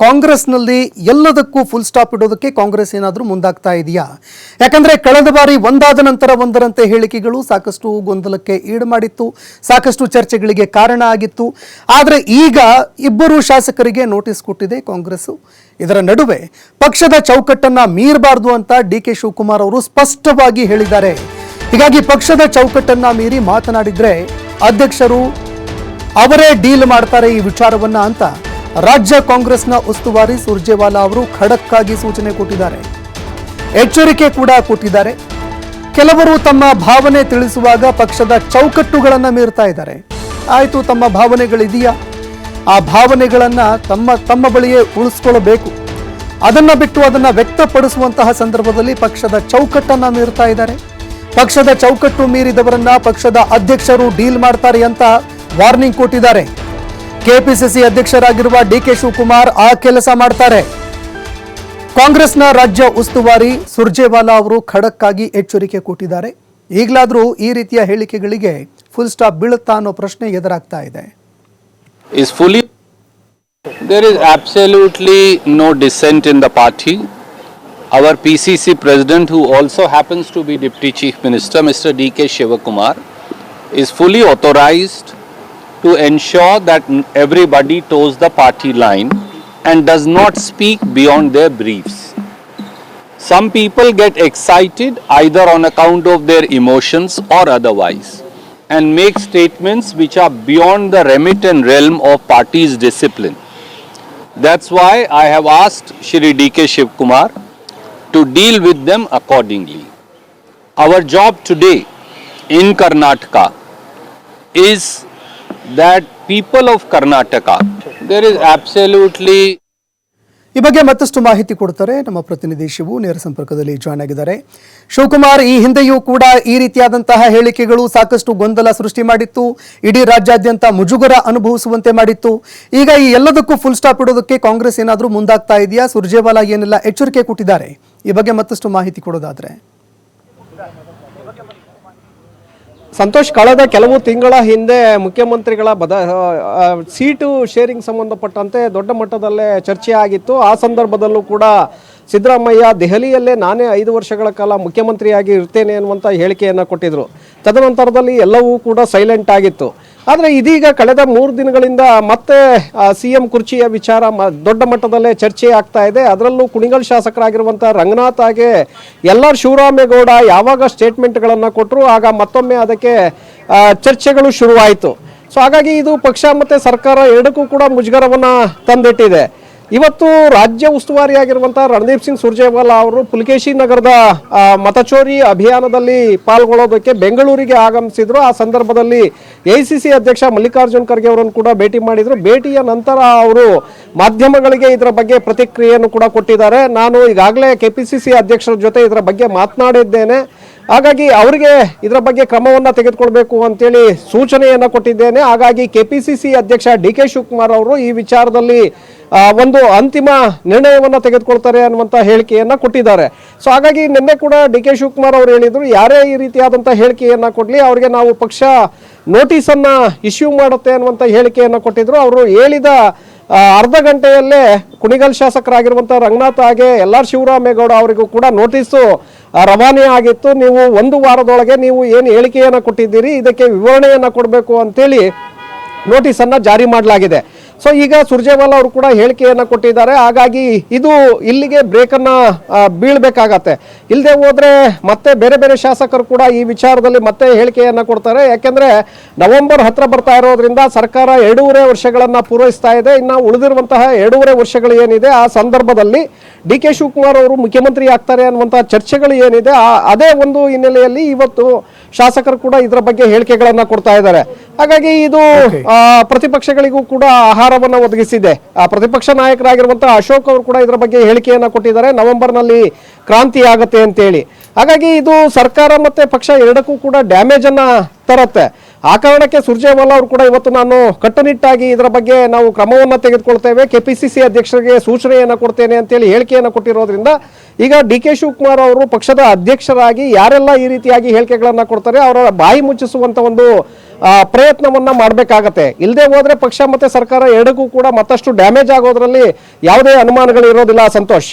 ಕಾಂಗ್ರೆಸ್ನಲ್ಲಿ ಎಲ್ಲದಕ್ಕೂ full stop ಇಡೋದಕ್ಕೆ Congress ಏನಾದರೂ ಮುಂದಾಗ್ತಾ ಇದೆಯಾ? ಯಾಕಂದ್ರೆ ಕಳೆದ ಬಾರಿ ಒಂದಾದ ನಂತರ ಒಂದರಂತೆ ಹೇಳಿಕೆಗಳು ಸಾಕಷ್ಟು ಗೊಂದಲಕ್ಕೆ ಈಡು ಮಾಡಿತ್ತು ಸಾಕಷ್ಟು ಚರ್ಚೆಗಳಿಗೆ ಕಾರಣ ಆಗಿತ್ತು. ಆದರೆ ಈಗ ಇಬ್ಬರು ಶಾಸಕರಿಗೆ ನೋಟಿಸ್ ಕೊಟ್ಟಿದೆ ಕಾಂಗ್ರೆಸ್ ಇದರ ನಡುವೆ ಪಕ್ಷದ ಚೌಕಟ್ಟನ್ನ ಮೀರಬಾರ್ದು ಅಂತ ಡಿ ಕೆ ಶಿವಕುಮಾರ್ ಅವರು ಸ್ಪಷ್ಟವಾಗಿ ಹೇಳಿದ್ದಾರೆ. ಹೀಗಾಗಿ ಪಕ್ಷದ ಚೌಕಟ್ಟನ್ನ ಮೀರಿ ಮಾತನಾಡಿದ್ರೆ ಅಧ್ಯಕ್ಷರು ಅವರೇ ಡೀಲ್ ಮಾಡ್ತಾರೆ ಈ ವಿಚಾರವನ್ನ ಅಂತ ರಾಜ್ಯ ಕಾಂಗ್ರೆಸ್ನ ಉಸ್ತುವಾರಿ ಸುರ್ಜೇವಾಲಾ ಅವರು ಖಡಕ್ಕಾಗಿ ಸೂಚನೆ ಕೊಟ್ಟಿದ್ದಾರೆ. ಎಚ್ಚರಿಕೆ ಕೂಡ ಕೊಟ್ಟಿದ್ದಾರೆ. ಕೆಲವರು ತಮ್ಮ ಭಾವನೆ ತಿಳಿಸುವಾಗ ಪಕ್ಷದ ಚೌಕಟ್ಟುಗಳನ್ನು ಮೀರ್ತಾ ಇದ್ದಾರೆ. ಆಯಿತು, ತಮ್ಮ ಭಾವನೆಗಳಿದೆಯಾ? ಆ ಭಾವನೆಗಳನ್ನು ತಮ್ಮ ತಮ್ಮ ಬಳಿಯೇ ಉಳಿಸ್ಕೊಳ್ಳಬೇಕು ಅದನ್ನು ಬಿಟ್ಟು ಅದನ್ನು ವ್ಯಕ್ತಪಡಿಸುವಂತಹ ಸಂದರ್ಭದಲ್ಲಿ ಪಕ್ಷದ ಚೌಕಟ್ಟನ್ನು ಮೀರ್ತಾ ಇದ್ದಾರೆ. ಪಕ್ಷದ ಚೌಕಟ್ಟು ಮೀರಿದವರನ್ನ ಪಕ್ಷದ ಅಧ್ಯಕ್ಷರು ಡೀಲ್ ಮಾಡ್ತಾರೆ ಅಂತ ವಾರ್ನಿಂಗ್ ಕೊಟ್ಟಿದ್ದಾರೆ. ಕೆಪಿಸಿಸಿ ಅಧ್ಯಕ್ಷರಾಗಿರುವ ಡಿಕೆ ಶಿವಕುಮಾರ್ ಆ ಕೆಲಸ ಮಾಡ್ತಾರೆ ಕಾಂಗ್ರೆಸ್ನ ರಾಜ್ಯ ಉಸ್ತುವಾರಿ ಸುರ್ಜೇವಾಲಾ ಅವರು ಖಡಕ್ ಎಚ್ಚರಿಕೆ ಕೊಟ್ಟಿದ್ದಾರೆ ಈಗಲಾದರೂ ಈ ರೀತಿಯ ಹೇಳಿಕೆಗಳಿಗೆ ಫುಲ್ ಸ್ಟಾಪ್ ಬೀಳುತ್ತಾ ಅನ್ನೋ ಪ್ರಶ್ನೆ ಎದುರಾಗ್ತಾ ಇದೆ is fully there is absolutely no dissent in the party our pcc president who also happens to be deputy chief minister mr dk Shivakumar is fully authorized to ensure that everybody toes the party line and does not speak beyond their briefs some people get excited either on account of their emotions or otherwise and make statements which are beyond the remit and realm of party's discipline. That's why I have asked Shri DK Shiv Kumar to deal with them accordingly. Our job today in Karnataka is that people of Karnataka, there is absolutely ಈ ಬಗ್ಗೆ ಮತ್ತಷ್ಟು ಮಾಹಿತಿ ಕೊಡ್ತಾರೆ ನಮ್ಮ ಪ್ರತಿನಿಧಿ ಶಿವು ನೇರ ಸಂಪರ್ಕದಲ್ಲಿ join ಆಗಿದ್ದಾರೆ. ಶಿವಕುಮಾರ್ ಈ ಹಿಂದೆಯೂ ಕೂಡ ಈ ರೀತಿಯಾದಂತಹ ಹೇಳಿಕೆಗಳು ಸಾಕಷ್ಟು ಗೊಂದಲ ಸೃಷ್ಟಿ ಮಾಡಿತ್ತು. ಇಡೀ ರಾಜ್ಯಾದ್ಯಂತ ಮುಜುಗರ ಅನುಭವಿಸುವಂತೆ ಮಾಡಿತ್ತು. ಈಗ ಈ ಎಲ್ಲದಕ್ಕೂ ಫುಲ್ ಸ್ಟಾಪ್ ಇಡೋದಕ್ಕೆ ಕಾಂಗ್ರೆಸ್ ಏನಾದರೂ ಮುಂದಾಗ್ತಾ ಇದೆಯಾ? ಸುರ್ಜೇವಾಲಾ ಏನೆಲ್ಲ ಎಚ್ಚರಿಕೆ ಕೊಟ್ಟಿದ್ದಾರೆ? ಈ ಬಗ್ಗೆ ಮತ್ತಷ್ಟು ಮಾಹಿತಿ ಕೊಡೋದಾದ್ರೆ. ಸಂತೋಷ್, ಕಳೆದ ಕೆಲವು ತಿಂಗಳ ಹಿಂದೆ ಮುಖ್ಯಮಂತ್ರಿಗಳ ಬದ ಸೀಟು ಶೇರಿಂಗ್ ಸಂಬಂಧಪಟ್ಟಂತೆ ದೊಡ್ಡ ಮಟ್ಟದಲ್ಲೇ ಚರ್ಚೆ ಆಗಿತ್ತು ಆ ಸಂದರ್ಭದಲ್ಲೂ ಕೂಡ ಸಿದ್ದರಾಮಯ್ಯ ದೆಹಲಿಯಲ್ಲೇ ನಾನೇ ಐದು ವರ್ಷಗಳ ಕಾಲ ಮುಖ್ಯಮಂತ್ರಿಯಾಗಿ ಇರ್ತೇನೆ ಅನ್ನುವಂಥ ಹೇಳಿಕೆಯನ್ನು ಕೊಟ್ಟಿದ್ದರು ತದನಂತರದಲ್ಲಿ ಎಲ್ಲವೂ ಕೂಡ ಸೈಲೆಂಟ್ ಆಗಿತ್ತು. ಆದರೆ ಇದೀಗ ಕಳೆದ ಮೂರು ದಿನಗಳಿಂದ ಮತ್ತೆ ಸಿ ಎಂ ಕುರ್ಚಿಯ ವಿಚಾರ ಮ, ದೊಡ್ಡ ಮಟ್ಟದಲ್ಲೇ ಚರ್ಚೆ ಆಗ್ತಾ ಇದೆ. ಅದರಲ್ಲೂ ಕುಣಿಗಲ್ ಶಾಸಕರಾಗಿರುವಂಥ ರಂಗನಾಥ್ ಹಾಗೆ ಎಲ್ ಆರ್ ಶಿವರಾಮೇಗೌಡ ಯಾವಾಗ ಸ್ಟೇಟ್ಮೆಂಟ್ಗಳನ್ನು ಕೊಟ್ಟರು ಆಗ ಮತ್ತೊಮ್ಮೆ ಅದಕ್ಕೆ ಚರ್ಚೆಗಳು ಶುರುವಾಯಿತು. ಸೊ ಹಾಗಾಗಿ ಇದು ಪಕ್ಷ ಮತ್ತು ಸರ್ಕಾರ ಎರಡಕ್ಕೂ ಕೂಡ ಮುಜುಗರವನ್ನು ತಂದಿಟ್ಟಿದೆ. ಇವತ್ತು ರಾಜ್ಯ ಉಸ್ತುವಾರಿಯಾಗಿರುವಂತಹ ರಣದೀಪ್ ಸಿಂಗ್ ಸುರ್ಜೇವಾಲಾ ಅವರು ಪುಲಕೇಶಿ ನಗರದ ಮತಚೋರಿ ಅಭಿಯಾನದಲ್ಲಿ ಪಾಲ್ಗೊಳ್ಳೋದಕ್ಕೆ ಬೆಂಗಳೂರಿಗೆ ಆಗಮಿಸಿದ್ರು. ಆ ಸಂದರ್ಭದಲ್ಲಿ ಎಐಸಿಸಿ ಅಧ್ಯಕ್ಷ ಮಲ್ಲಿಕಾರ್ಜುನ್ ಖರ್ಗೆ ಅವರನ್ನು ಕೂಡ ಭೇಟಿ ಮಾಡಿದ್ರು. ಭೇಟಿಯ ನಂತರ ಅವರು ಮಾಧ್ಯಮಗಳಿಗೆ ಇದರ ಬಗ್ಗೆ ಪ್ರತಿಕ್ರಿಯೆಯನ್ನು ಕೂಡ ಕೊಟ್ಟಿದ್ದಾರೆ. ನಾನು ಈಗಾಗಲೇ ಕೆ ಪಿ ಸಿ ಸಿ ಅಧ್ಯಕ್ಷರ ಜೊತೆ ಇದರ ಬಗ್ಗೆ ಮಾತನಾಡಿದ್ದೇನೆ. ಹಾಗಾಗಿ ಅವರಿಗೆ ಇದರ ಬಗ್ಗೆ ಕ್ರಮವನ್ನು ತೆಗೆದುಕೊಳ್ಬೇಕು ಅಂತೇಳಿ ಸೂಚನೆಯನ್ನು ಕೊಟ್ಟಿದ್ದೇನೆ. ಹಾಗಾಗಿ ಕೆ ಪಿ ಸಿ ಸಿ ಅಧ್ಯಕ್ಷ ಡಿ ಕೆ ಶಿವಕುಮಾರ್ ಅವರು ಈ ವಿಚಾರದಲ್ಲಿ ಒಂದು ಅಂತಿಮ ನಿರ್ಣಯವನ್ನು ತೆಗೆದುಕೊಳ್ತಾರೆ ಅನ್ನುವಂಥ ಹೇಳಿಕೆಯನ್ನು ಕೊಟ್ಟಿದ್ದಾರೆ. ಸೊ ಹಾಗಾಗಿ ನಿನ್ನೆ ಕೂಡ ಡಿ ಕೆ ಶಿವಕುಮಾರ್ ಅವರು ಹೇಳಿದರು, ಯಾರೇ ಈ ರೀತಿಯಾದಂಥ ಹೇಳಿಕೆಯನ್ನು ಕೊಡಲಿ, ಅವರಿಗೆ ನಾವು ಪಕ್ಷ ನೋಟಿಸನ್ನು ಇಶ್ಯೂ ಮಾಡುತ್ತೆ ಅನ್ನುವಂಥ ಹೇಳಿಕೆಯನ್ನು ಕೊಟ್ಟಿದ್ರು. ಅವರು ಹೇಳಿದ ಅರ್ಧ ಗಂಟೆಯಲ್ಲೇ ಕುಣಿಗಲ್ ಶಾಸಕರಾಗಿರುವಂಥ ರಂಗನಾಥ್ ಹಾಗೆ ಎಲ್ ಆರ್ ಶಿವರಾಮೇಗೌಡ ಅವರಿಗೂ ಕೂಡ ನೋಟಿಸ್ ರವಾನೆ ಆಗಿತ್ತು. ನೀವು ಒಂದು ವಾರದೊಳಗೆ ನೀವು ಏನು ಹೇಳಿಕೆಯನ್ನು ಕೊಟ್ಟಿದ್ದೀರಿ, ಇದಕ್ಕೆ ವಿವರಣೆಯನ್ನು ಕೊಡಬೇಕು ಅಂತೇಳಿ ನೋಟಿಸನ್ನು ಜಾರಿ ಮಾಡಲಾಗಿದೆ. ಸೊ ಈಗ ಸುರ್ಜೇವಾಲಾ ಅವರು ಕೂಡ ಹೇಳಿಕೆಯನ್ನು ಕೊಟ್ಟಿದ್ದಾರೆ. ಹಾಗಾಗಿ ಇದು ಇಲ್ಲಿಗೆ ಬ್ರೇಕನ್ನು ಬೀಳಬೇಕಾಗತ್ತೆ. ಇಲ್ಲದೆ ಹೋದರೆ ಮತ್ತೆ ಬೇರೆ ಬೇರೆ ಶಾಸಕರು ಕೂಡ ಈ ವಿಚಾರದಲ್ಲಿ ಮತ್ತೆ ಹೇಳಿಕೆಯನ್ನು ಕೊಡ್ತಾರೆ. ಯಾಕೆಂದರೆ ನವೆಂಬರ್ ಹತ್ರ ಬರ್ತಾ ಇರೋದ್ರಿಂದ ಸರ್ಕಾರ ಎರಡೂವರೆ ವರ್ಷಗಳನ್ನು ಪೂರೈಸ್ತಾ ಇದೆ. ಇನ್ನು ಉಳಿದಿರುವಂತಹ ಎರಡೂವರೆ ವರ್ಷಗಳು ಏನಿದೆ, ಆ ಸಂದರ್ಭದಲ್ಲಿ ಡಿ ಕೆ ಶಿವಕುಮಾರ್ ಅವರು ಮುಖ್ಯಮಂತ್ರಿ ಆಗ್ತಾರೆ ಅನ್ನುವಂತಹ ಚರ್ಚೆಗಳು ಏನಿದೆ ಅದೇ ಒಂದು ಹಿನ್ನೆಲೆಯಲ್ಲಿ ಇವತ್ತು ಶಾಸಕರು ಕೂಡ ಇದರ ಬಗ್ಗೆ ಹೇಳಿಕೆಗಳನ್ನು ಕೊಡ್ತಾ ಇದ್ದಾರೆ. ಹಾಗಾಗಿ ಇದು ಪ್ರತಿಪಕ್ಷಗಳಿಗೂ ಕೂಡ ಆಹಾರವನ್ನು ಒದಗಿಸಿದೆ. ಪ್ರತಿಪಕ್ಷ ನಾಯಕರಾಗಿರುವಂತಹ ಅಶೋಕ್ ಅವರು ಕೂಡ ಇದರ ಬಗ್ಗೆ ಹೇಳಿಕೆಯನ್ನ ಕೊಟ್ಟಿದ್ದಾರೆ. ನವೆಂಬರ್ನಲ್ಲಿ ಕ್ರಾಂತಿ ಆಗತ್ತೆ ಅಂತೇಳಿ. ಹಾಗಾಗಿ ಇದು ಸರ್ಕಾರ ಮತ್ತೆ ಪಕ್ಷ ಎರಡಕ್ಕೂ ಕೂಡ ಡ್ಯಾಮೇಜ್ ಅನ್ನ ತರತ್ತೆ. ಆ ಕಾರಣಕ್ಕೆ ಸುರ್ಜೇವಾಲಾ ಅವರು ಕೂಡ ಇವತ್ತು ನಾನು ಕಟ್ಟುನಿಟ್ಟಾಗಿ ಇದರ ಬಗ್ಗೆ ನಾವು ಕ್ರಮವನ್ನು ತೆಗೆದುಕೊಳ್ತೇವೆ. ಕೆಪಿಸಿಸಿ ಅಧ್ಯಕ್ಷರಿಗೆ ಸೂಚನೆಯನ್ನು ಕೊಡ್ತೇನೆ ಅಂತೇಳಿ ಹೇಳಿಕೆಯನ್ನು ಕೊಟ್ಟಿರೋದ್ರಿಂದ ಈಗ ಡಿ ಕೆ ಶಿವಕುಮಾರ್ ಅವರು ಪಕ್ಷದ ಅಧ್ಯಕ್ಷರಾಗಿ ಯಾರೆಲ್ಲ ಈ ರೀತಿಯಾಗಿ ಹೇಳಿಕೆಗಳನ್ನು ಕೊಡ್ತಾರೆ ಅವರ ಬಾಯಿ ಮುಚ್ಚಿಸುವಂತ ಒಂದು ಪ್ರಯತ್ನವನ್ನ ಮಾಡಬೇಕಾಗತ್ತೆ. ಇಲ್ಲದೆ ಹೋದ್ರೆ ಪಕ್ಷ ಮತ್ತೆ ಸರ್ಕಾರ ಎರಡಕ್ಕೂ ಕೂಡ ಮತ್ತಷ್ಟು ಡ್ಯಾಮೇಜ್ ಆಗೋದ್ರಲ್ಲಿ ಯಾವುದೇ ಅನುಮಾನಗಳು ಇರೋದಿಲ್ಲ ಸಂತೋಷ್.